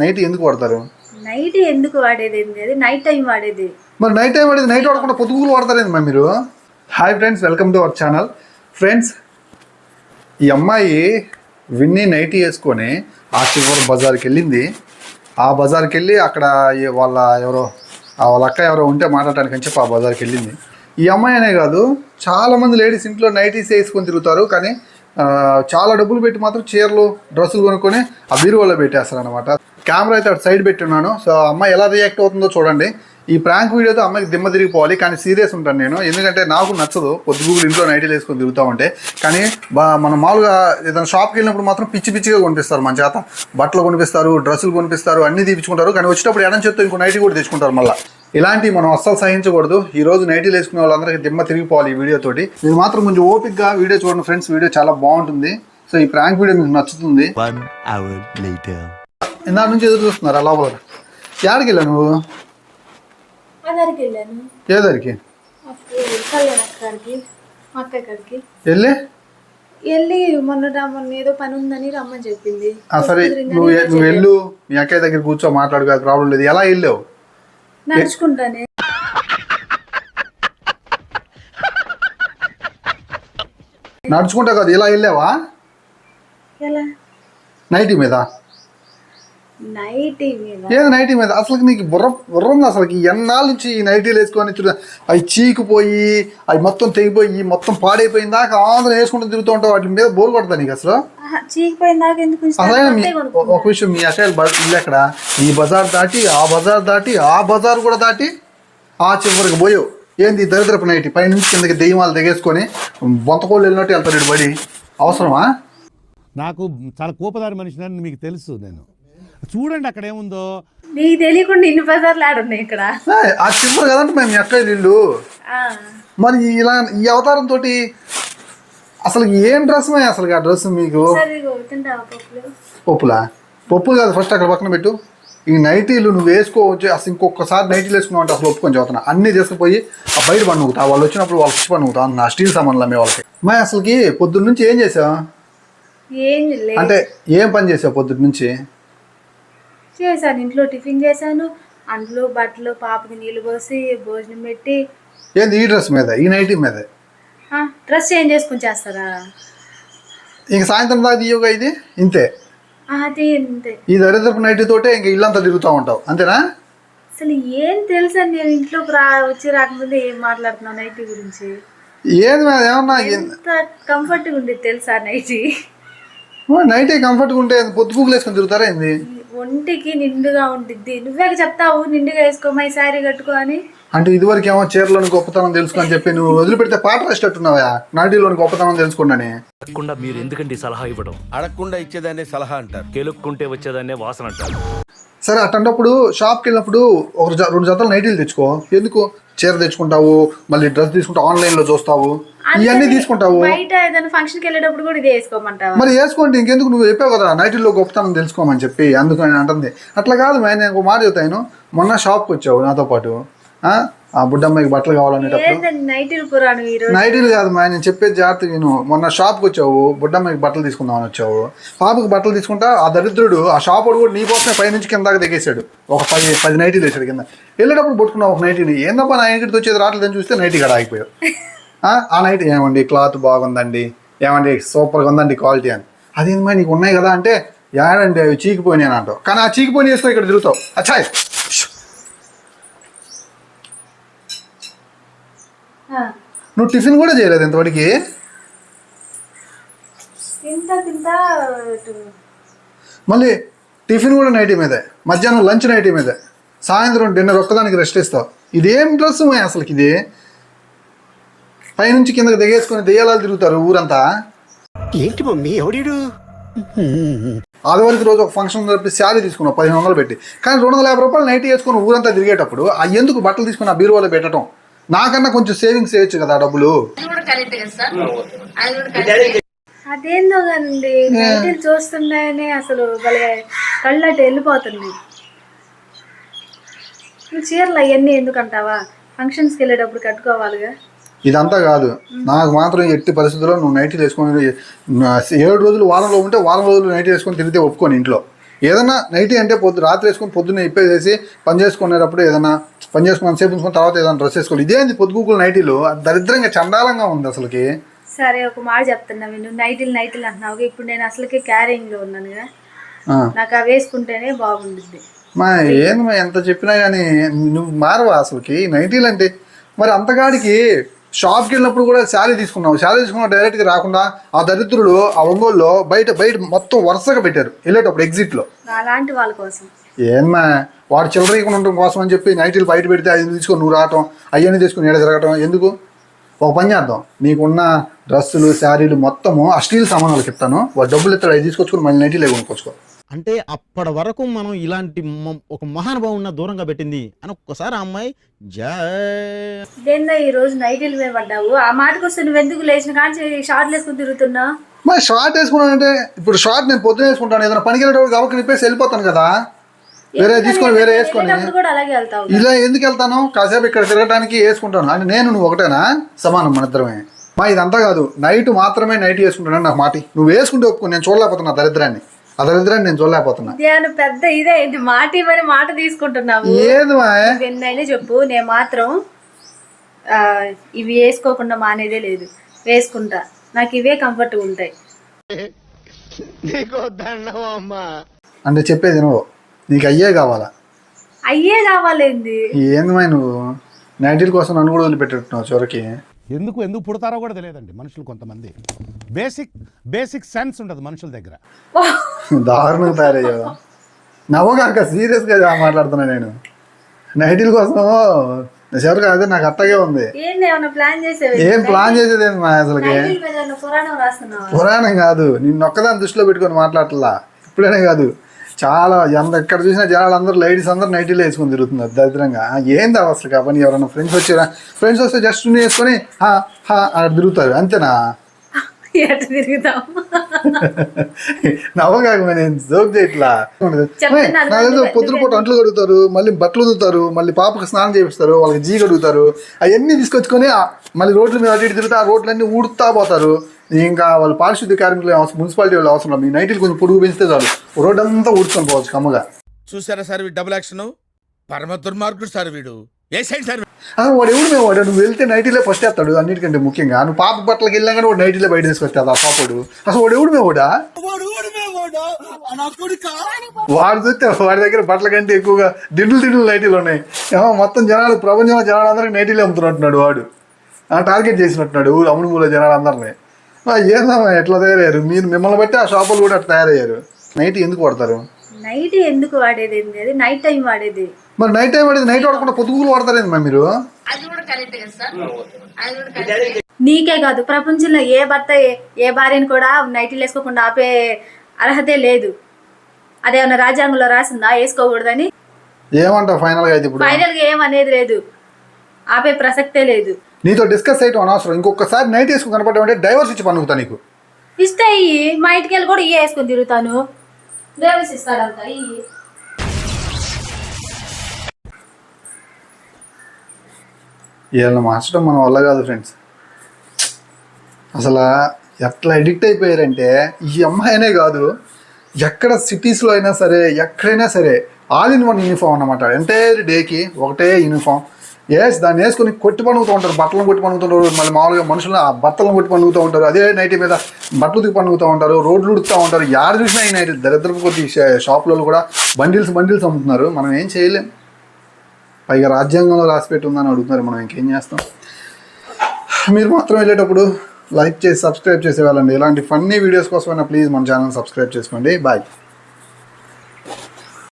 Night ఎందుకు వాడతారు? Night ఎందుకు వాడేది అది నైట్ టైం వాడేది. మరి నైట్ టైం వాడేది? నైట్ వాడకుండా పొద్దుగులు వాడతారేంది మరి మీరు? Hi friends welcome to our channel friends ఈ అమ్మాయి విన్ని నైట్ వేసుకొని ఆ చివరి బజార్కి వెళ్ళింది. ఆ బజార్కి వెళ్ళి అక్కడ వాళ్ళ ఎవరో ఆ వాళ్ళ అక్క ఎవరో ఉంటే మాట్లాడటానికి అని చెప్పి ఆ బజార్కి వెళ్ళింది. ఈ అమ్మాయి అనే కాదు చాలా మంది లేడీస్ ఇంట్లో నైటీస్ వేసుకొని తిరుగుతారు కానీ చాలా డబ్బులు పెట్టి మాత్రం చీరలు డ్రెస్సులు కొనుక్కొని ఆ బీరువాలో పెట్టేస్తారు అనమాట కెమెరా అయితే అటు సైడ్ పెట్టున్నాను. సో అమ్మాయి ఎలా రియాక్ట్ అవుతుందో చూడండి. ఈ ప్రాంక్ వీడియోతో అమ్మాయికి దిమ్మ తిరిగిపోవాలి. కానీ సీరియస్ ఉంటాను నేను. ఎందుకంటే నాకు నచ్చదు. పొద్దుగూగులు ఇంట్లో నైటీలు వేసుకొని తిరుగుతూ ఉంటే. కానీ బా మనం మామూలుగా ఏదైనా షాప్కి వెళ్ళినప్పుడు మాత్రం పిచ్చి పిచ్చిగా కొనిపిస్తారు మన చేత. బట్టలు కొనిపిస్తారు డ్రెస్సులు కొనిపిస్తారు అన్నీ తీపించుకుంటారు కానీ వచ్చేటప్పుడు ఎడం చేత్తో ఇంకో నైటీ కూడా తెచ్చుకుంటారు మళ్ళీ. ఇలాంటివి మనం అస్సలు సహించకూడదు. ఈ రోజు నైటీలు వేసుకునే వాళ్ళందరికీ దిమ్మ తిరిగిపోవాలి ఈ వీడియోతోటి. మీరు మాత్రం కొంచెం ఓపిక్గా వీడియో చూడండి ఫ్రెండ్స్. వీడియో చాలా బాగుంటుంది. సో ఈ ప్రాంక్ వీడియో మీకు నచ్చుతుంది. One hour later. ఇందా నుంచి ఎదురు చూస్తున్నారు లోపల. ఎక్కడికి వెళ్ళావు నువ్వు? అక్కడికి వెళ్ళాను. ఏ దారికి? కళ్యాణ్ అక్కడికి మా అక్క అక్కడికి వెళ్ళి? వెళ్ళి మొన్న మొన్న ఏదో పని ఉందని రమ్మని చెప్పింది. సరే నువ్వు నువ్వు వెళ్ళు మీ అక్కయ్య దగ్గర కూర్చో మాట్లాడు కాదు ప్రాబ్లం లేదు. ఎలా వెళ్ళావు? నడుచుకుంటానే. నడుచుకుంటా కాదు ఇలా వెళ్ళావా? నైట్ మీద? ఏది నైటీ మీద? అసలు నీకు బుర్ర బుర్ర ఉంది అసలు ఎన్నాళ్ళ నుంచి ఈ నైటీలు వేసుకొని అవి చీకిపోయి అవి మొత్తం తెగిపోయి మొత్తం పాడైపోయిన దాకా ఆంధ్ర వేసుకుంటూ తిరుగుతూ ఉంటావు వాటి మీద బోర్ కొడతా నీకు అసలు? అసలు. ఒక విషయం మీ బ- ఇల్లు ఎక్కడ? ఈ బజార్ దాటి ఆ బజార్ దాటి ఆ బజార్ కూడా దాటి ఆ చివరికి పోయావు. ఏంది దరిద్రపు నైటి? పైనుంచి కిందకి దెయ్యమాలు దిగేసుకొని బొంతకోళ్ళు వెళ్ళినట్టు వెళ్తాడు బడి. అవసరమా? నాకు చాలా కోపదారి మనిషిని మీకు తెలుసు నేను. చూడండి అక్కడ ఏముందో. నీకు తెలియకుండా ఇన్ని బజార్లు ఆడున్నాయి ఇక్కడ. ఆ చివరి కదంటే మేము అక్కయ్య ఇల్లు ఆ, మరి ఇలా ఈ అవతారం తోటి అసలు ఏం డ్రెస్ మే అసలు ఆ డ్రెస్ మీకు? పప్పులు. పప్పులా? కాదు ఫస్ట్ అక్కడ పక్కన పెట్టు. ఈ నైటీలు నువ్వు వేసుకోవచ్చు అసలు ఇంకొకసారి నైటీలు వేసుకున్నావు అంటే అసలు ఒప్పుకొని చదువుతున్నా. అన్ని తీసుకుపోయి ఆ బయట పండుగుతా వాళ్ళు వచ్చినప్పుడు వాళ్ళకి ఇచ్చి పండుగుతా నా స్టీల్ సామాన్లు అమ్మే వాళ్ళకి. మా అసలుకి పొద్దున్న నుంచి ఏం చేసావు? అంటే ఏం పని చేసావు పొద్దున్న నుంచి? చేశాను. ఇంట్లో టిఫిన్ చేశాను. అంట్లో బట్టలు పాపకి నీళ్ళు పోసి భోజనం పెట్టి. ఏంది ఈ డ్రెస్ మీద? ఈ నైటీ మీద? డ్రెస్ చేంజ్ చేసుకుని చేస్తారా? ఇంక సాయంత్రం దాకా తీయగా ఇది? ఇంతే? అది అంతే ఈ దరిద్రపు నైటీ తోటే ఇంక ఇల్లంతా తిరుగుతూ ఉంటావు. అంతేనా? అసలు ఏం తెలుసా నేను ఇంట్లోకి రా వచ్చి రాకముందే ఏం మాట్లాడుతున్నావు నైటీ గురించి? ఏది మీద ఏమన్నా ఎంత కంఫర్ట్గా ఉండేది తెలుసా నైటీ? నైట్ కంఫర్ట్గా ఉంటే పొద్దుగులు వేసుకొని తిరుగుతారా ఏంది? ఒంటికి నిండుగా ఉండిద్ది. నువ్వే చెప్తావు నిండుగా వేసుకోమా ఈ శారీ కట్టుకో అని. అంటే ఇదివరకు ఏమో చీరలోని గొప్పతనం తెలుసుకొని చెప్పి నువ్వు వదిలిపెడితే పాట రాసేటట్టున్నావా? నాటిలోని గొప్పతనం తెలుసుకున్నాని. అడగకుండా మీరు ఎందుకండి సలహా ఇవ్వడం? అడగకుండా ఇచ్చేదాన్ని సలహా అంటారు. కెలుక్కుంటే వచ్చేదాన్నే వాసన అంటారు. సరే అట్టంటప్పుడు షాప్కి వెళ్ళినప్పుడు ఒక జ- రెండు జతలు నైటీలు తెచ్చుకో. ఎందుకు? చీర తెచ్చుకుంటావు మళ్ళీ డ్రెస్ తీసుకుంటావు ఆన్లైన్లో చూస్తావు. ఇవన్నీ తీసుకుంటావు? బయట ఏదైనా ఫంక్షన్కి వెళ్ళేటప్పుడు కూడా ఇది వేసుకోమంటావా? మరి వేసుకోండి ఇంకెందుకు నువ్వు చెప్పావు కదా నైటీలో గొప్పతనం తెలుసుకోమని చెప్పి అందుకు నేను అంటుంది. అట్లా కాదు మే నేను మాట చెప్తాను మొన్న షాప్కి వచ్చావు నాతో పాటు. ఆ? బుడ్డమ్మాయికి బట్టలు కావాలనేటప్పుడు. నైటీలు కాదు మా నేను చెప్పేది జాగ్రత్త విను. మొన్న షాప్కి వచ్చావు బుడ్డమ్మకి బట్టలు తీసుకుందామని వచ్చావు. పాపకి బట్టలు తీసుకుంటా ఆ దరిద్రుడు ఆ షాప్ వాడు కూడా నీకోసమే పైనుంచి కిందాక దిగేశాడు. ఒక పది పది నైటీలు వేసాడు కింద. వెళ్ళేటప్పుడు పట్టుకున్నావు ఒక నైటీని ఏందబ్బా నా ఇంటికి వచ్చేది రావట్లేదని చూస్తే నైటీ గడ ఆగిపోయావు ఆ ఆ నైట్ ఏమండి? క్లాత్ బాగుందండి. ఏమండి? సూపర్గా ఉందండి క్వాలిటీ అని. అదేంది మరి? నీకు ఉన్నాయి కదా అంటే ఏడండి? అవి చీకిపోయినాయి అని అంటావు కానీ ఆ చీకిపోయి వేసుకొని ఇక్కడ తిరుగుతావు. అచ్చాయ్ నువ్వు టిఫిన్ కూడా చేయలేదు ఇంతవరకు? మళ్ళీ టిఫిన్ కూడా నైటీ మీదే. మధ్యాహ్నం లంచ్ నైటీ మీదే. సాయంత్రం డిన్నర్ ఒక్కదానికి రెస్ట్ ఇస్తావు. ఇదేం డ్రెస్ అసలుకి ఇది? పైనుంచి కిందకి దిగేసుకొని దెయ్యాలాలు తిరుగుతారు ఊరంతా. ఏంటి మమ్మీ ఎవడీడు? ఆదివారికి రోజు ఒక ఫంక్షన్ చెప్పి శారీ తీసుకున్నావు పదిహేను వందలు పెట్టి. కానీ రెండు వందల యాభై రూపాయలు నైటీ వేసుకొని ఊరంతా తిరిగేటప్పుడు ఆ ఎందుకు బట్టలు తీసుకుని ఆ బీరువాలో పెట్టడం? నాకన్నా కొంచెం సేవింగ్స్ చేయొచ్చు కదా ఆ డబ్బులు. అదేందో నైటీలు చూస్తున్నాయని అసలు భలే కళ్ళట్టు వెళ్ళిపోతుంది. చీరలు అవన్నీ ఎందుకంటావా? ఫంక్షన్స్కి వెళ్ళేటప్పుడు కట్టుకోవాలిగా. ఇదంతా కాదు. నాకు మాత్రం ఎట్టి పరిస్థితుల్లో నువ్వు నైటీ వేసుకొని ఏడు రోజులు వారంలో ఉంటే వారం రోజులు నైటీ వేసుకొని తిరిగితే ఒప్పుకొని ఇంట్లో. ఏదైనా నైటీ అంటే పొద్దు రాత్రి వేసుకొని పొద్దున్నే ఇప్పేసేసి పని చేసుకునేటప్పుడు ఏదైనా పని చేసుకున్న సేపు ఉంచుకున్న తర్వాత ఏదైనా డ్రెస్ వేసుకోవాలి. ఇదేంది పొద్దుగూకులు నైటీలు? దరిద్రంగా చండాలంగా ఉంది అసలుకి. సరే ఒక మాట చెప్తున్నా నువ్వు నైట్లు నైట్లు అంటున్నావు ఇప్పుడు నేను అసలుకే క్యారింగ్లో ఉన్నాను కదా. నాకు అవి వేసుకుంటేనే బాగుంటుంది మా ఏంది మా ఎంత చెప్పినా కానీ నువ్వు మారవా అసలుకి? నైటీలు అంటే మరి అంతగాడికి షాప్కి వెళ్ళినప్పుడు కూడా శారీ తీసుకున్నావు. శారీ తీసుకున్నావు డైరెక్ట్గా రాకుండా ఆ దరిద్రుడు ఆ ఒంగోలులో బయట బయట మొత్తం వరుసగా పెట్టారు. వెళ్ళేటప్పుడు ఎగ్జిట్లో అలాంటి వాళ్ళ కోసం. ఏమ్మా వాడు చిల్లరీగా ఉండటం కోసం అని చెప్పి నైటీలు బయట పెడితే అది తీసుకొని నువ్వు రావటం అవన్నీ తీసుకొని ఏడ తిరగటం ఎందుకు? ఒక పని చేద్దాం. నీకున్న డ్రెస్సులు శారీలు మొత్తము ఆ స్టీల్ సామాన్లకు ఇస్తాను వాడు డబ్బులు ఇస్తాడు అవి తీసుకొచ్చుకొని మళ్ళీ నైటీలు కొనుక్కొచ్చుకో. అంటే అప్పటి వరకు మనం ఇలాంటి ఒక మహానుభావున్న దూరంగా పెట్టింది. అని ఒక్కసారి ఆ అమ్మాయి జై. ఇదేందా ఈ రోజు నైట్లు మీద పడ్డావు? ఆ మాటకు వస్తే నువ్వు ఎందుకు లేచిన? కానీ షార్ట్లు వేసుకుని తిరుగుతున్నా మరి షార్ట్ వేసుకున్నానంటే ఇప్పుడు షార్ట్ నేను పొద్దున వేసుకుంటాను. ఏదైనా పనికి వెళ్ళేటప్పుడు కాబట్టి నిప్పేసి వెళ్ళిపోతాను కదా. వేరే తీసుకొని వేరే వేసుకొని. ఇలా ఎందుకు వెళ్తాను? కాసేపు ఇక్కడ తిరగడానికి వేసుకుంటాను. అంటే నేను నువ్వు ఒకటేనా? సమానం మన ఇద్దరమే. మా ఇదంతా కాదు. నైట్ మాత్రమే నైట్ వేసుకుంటాను నాకు మాటి నువ్వు వేసుకుంటే ఒప్పుకో నేను చూడలేకపోతున్నా దరిద్రాన్ని. ఆ దరిద్రాన్ని నేను చూడలేకపోతున్నా. నేను పెద్ద ఇదే ఏంటి? మాట ఇవ్వని మాట తీసుకుంటున్నావు. ఏది మా ఎన్నైనా చెప్పు నేను మాత్రం ఆ, ఇవి వేసుకోకుండా మానేదే లేదు. వేసుకుంటా. నాకు ఇవే కంఫర్ట్గా ఉంటాయి. అంటే చెప్పేది నువ్వు. నీకు అయ్యే కావాలా? అయ్యే కావాలేంది? ఏంది మా నువ్వు? నైటీల కోసం నన్ను కూడా వదిలిపెట్టున్నావు చివరికి. ఎందుకు ఎందుకు పుడతారో కూడా తెలియదండి మనుషులు కొంతమంది. బేసిక్ బేసిక్ సెన్స్ ఉండదు మనుషుల దగ్గర. దారుణంగా తయారయ్యావు. నవ్వగాక సీరియస్గా మాట్లాడుతున్నా నేను. నైటీల కోసం చివరికి అదే నాకు అట్టగే ఉంది. ఏంది ఏమన్నా ప్లాన్ చేసేవి ఏం ప్లాన్ చేసేది మా అసలుకి? పురాణం కాదు. నిన్ను ఒక్కదాన్ని దృష్టిలో పెట్టుకొని మాట్లాడట్లా. ఇప్పుడేనే కాదు. చాలా ఎంత ఎక్కడ చూసినా జనాలు అందరూ లేడీస్ అందరూ నైటీలో వేసుకొని తిరుగుతున్నారు దరిద్రంగా. ఏంది అసలు కాబట్టి ఎవరైనా ఫ్రెండ్స్ వచ్చారా? ఫ్రెండ్స్ వస్తే జస్ట్ వేసుకొని హా హా అని తిరుగుతారు. అంతేనా? ఎటు తిరుగుతాం? నవ్వగాక నేను జోక్ చేయట్లా చెప్తున్నాను, నా దగ్గర పొద్దున పూట అంట్లు కడుగుతారు మళ్ళీ బట్టలు ఉదుతారు మళ్ళీ పాపకి స్నానం చేపిస్తారు వాళ్ళకి జీ కడుగుతారు అవన్నీ తీసుకొచ్చుకొని మళ్ళీ రోడ్ల మీద అటు ఇటు తిరుగుతా ఆ రోడ్లన్నీ ఊడుతా పోతారు. ఇంకా వాళ్ళు పారిశుద్ధ్య కార్మికులు అవసరం మున్సిపాలిటీ వాళ్ళు అవసరం. మీ నైట్లు కొంచెం పొడుగు పెంచితే చాలు. రోడ్ అంతా ఊడ్చుకొని పోవచ్చు కమ్మగా. చూసారా సార్ వీడు డబుల్ యాక్షన్ పరమ దుర్మార్గుడు సార్ వీడు. ఏ సైడ్ సార్ ఆ, వాడు ఎవడు మేము? వాడు నువ్వు వెళ్తే నైటీలే ఫస్ట్ వేస్తాడు. అన్నిటికంటే ముఖ్యంగా. నువ్వు పాప బట్టలకి వెళ్ళినా కానీ వాడు నైటీలే బయట తీసుకొస్తాడు ఆ పాపడు. అసలు వాడు ఎవడు మేము వాడా? వాడు చూస్తే వాడి దగ్గర బట్టల కంటే ఎక్కువగా దిండులు దిండులు నైటీలు ఉన్నాయి. ఏమో మొత్తం జనాలు ప్రపంచంలో జనాలు అందరికి నైటీలు అమ్ముతున్నట్టున్నాడు వాడు. ఆ, టార్గెట్ చేసినట్టున్నాడు ఊరు అమ్ముడు మూల జనాలు అందరినీ ఏందమ్మా ఎట్లా తయారయ్యారు? మీరు మిమ్మల్ని బట్టి ఆ షాపులు కూడా అట్లా తయారయ్యారు. నైట్ ఎందుకు వాడతారు? నైట్ ఎందుకు వాడేది ఏంది అది నైట్ టైం వాడేది. మరి నైట్ టైం వాడేది నైట్ వాడకుండా పొద్దుగులు వాడతారేంది మరి మీరు? నీకే కాదు ప్రపంచంలో ఏ భర్త ఏ- భార్యని కూడా నైటీలు వేసుకోకుండా ఆపే అర్హతే లేదు. అదేమన్నా రాజ్యాంగంలో రాసిందా? వేసుకోకూడదని? ఏమంటావు? ఫైనల్గా అయితే ఇప్పుడు? ఫైనల్గా ఏం అనేది లేదు. ఆపే ప్రసక్తే లేదు. నీతో డిస్కస్ చేయటం అనవసరం. ఇంకొకసారి నైట్ వేసుకుని కనపడమంటే డైవర్స్ ఇచ్చి పనుకుతా నీకు. ఇస్తే ఇయ్యి. మా ఇంటికి వెళ్ళి కూడా ఇయ్యే వేసుకొని తిరుగుతాను. డైవర్స్ ఇస్తాడంట ఇయ్యి. వీళ్ళని మార్చడం మన వల్ల కాదు ఫ్రెండ్స్ అసలు ఎట్లా అడిక్ట్ అయిపోయారంటే ఈ అమ్మాయినే కాదు ఎక్కడ సిటీస్లో అయినా సరే ఎక్కడైనా సరే ఆల్ ఇన్ వన్ యూనిఫామ్ అన్నమాట. ఎంటైర్ డేకి ఒకటే యూనిఫామ్ ఎస్ దాన్ని వేసుకుని కొట్టి పండుగుతూ ఉంటారు. బట్టలను కొట్టి పండుగుతుంటారు మళ్ళీ మామూలుగా మనుషులు ఆ బట్టలను కొట్టి పండుగుతూ ఉంటారు. అదే నైట్ మీద బట్టలు దిగి పండుగుతూ ఉంటారు. రోడ్లు ఉడుకుతూ ఉంటారు. యాడ చూసినా ఈ నైట్ దరిద్రపు కొద్ది షాపులలో కూడా బండిల్స్ బండిల్స్ అమ్ముతున్నారు. మనం ఏం చేయలేం. పైగా రాజ్యాంగంలో రాసిపెట్టి ఉందని అడుగుతున్నారు. మనం ఇంకేం చేస్తాం? మీరు మాత్రం వెళ్ళేటప్పుడు లైక్ చేసి సబ్స్క్రైబ్ చేసేవాళ్ళండి. ఇలాంటి ఫన్నీ వీడియోస్ కోసమైనా ప్లీజ్ మన ఛానల్ సబ్స్క్రైబ్ చేసుకోండి. బాయ్